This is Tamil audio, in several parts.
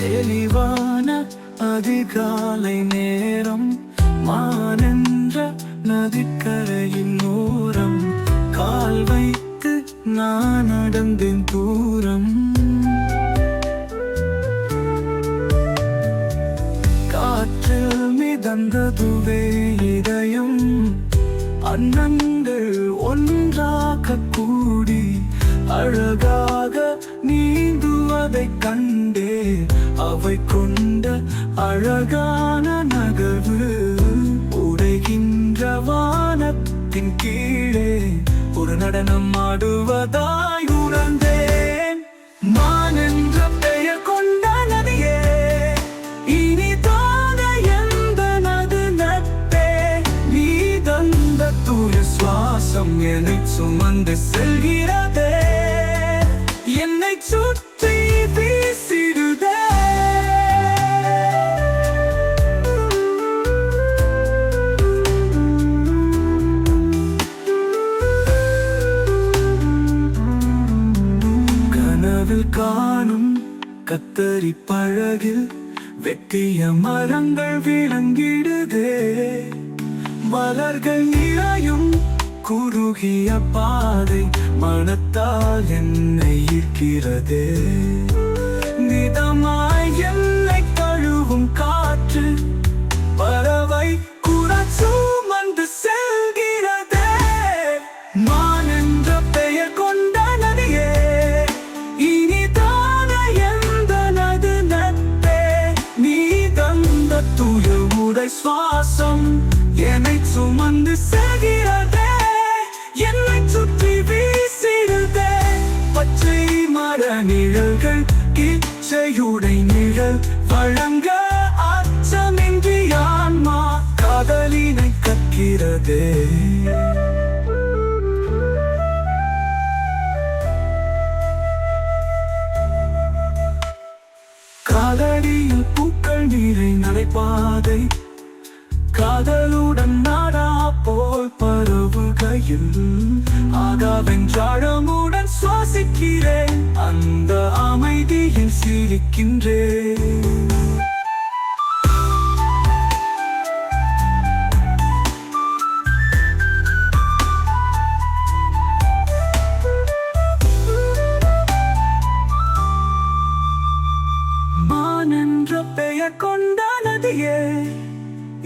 தெளிவான அதிகாலை நேரம் மானென்ற நதிக்கரையின் ஓரம். கால் வைத்து நான் நடந்தேன் மிதந்ததுவே இதயம். அன்னங்கள் ஒன்றாக கூடி அழகாக நீந்துவதை கண்டே. அவை கொண்ட அழகான நகர்வு உடைகின்ற வானத்தின் கீழே. ஒரு நடனம் ஆடுவதாய் சுமந்து செல்கிறதே. என்னை சுற்றி வீசிடுதே. கனவில் காணும் கத்தரி பழகில் வெட்டிய மரங்கள் விளங்கிடுதே. மலர்கள் நிறையும் குறுகிய பாதை மனத்தால் என்னை ஈர்க்கிறதே. நிதமாய் என்னை கழுவும் காற்று பறவை குரல் சுமந்து செல்கிறதே. மான் என்ற பெயர் கொண்ட நதியே இனிதான எந்த நது நட்பே. நீ தந்த தூய உடை சுவாசம் மர நிழல்கள் இச்சையுடை நிழல். வழங்க அச்சமின்றி ஆன்மா காதலினை கற்கிறதே. காதடியில் பூக்கள் நீரை நடைபாதை காதலுடன் நாடா போல் பரவுகையில். ஆகாவென்றாழமோ சுவாசிக்கிறேன் அந்த அமைதியில் சிரிக்கின்றேன். பெயர் கொண்ட நதியே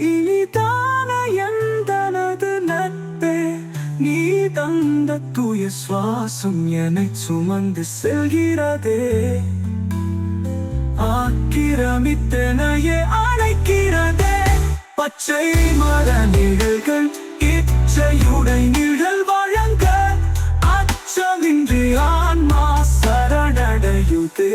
இனிதான என் தந்த தூய சுவாசம் என்னை சுமந்து செல்கிறதே. ஆக்கிரமித்தனையே அழைக்கிறதே பச்சை மர நிழல்கள் இச்சையுடை நிழல் வழங்க. அச்சமின்றி ஆன்மா சரணடையுதே.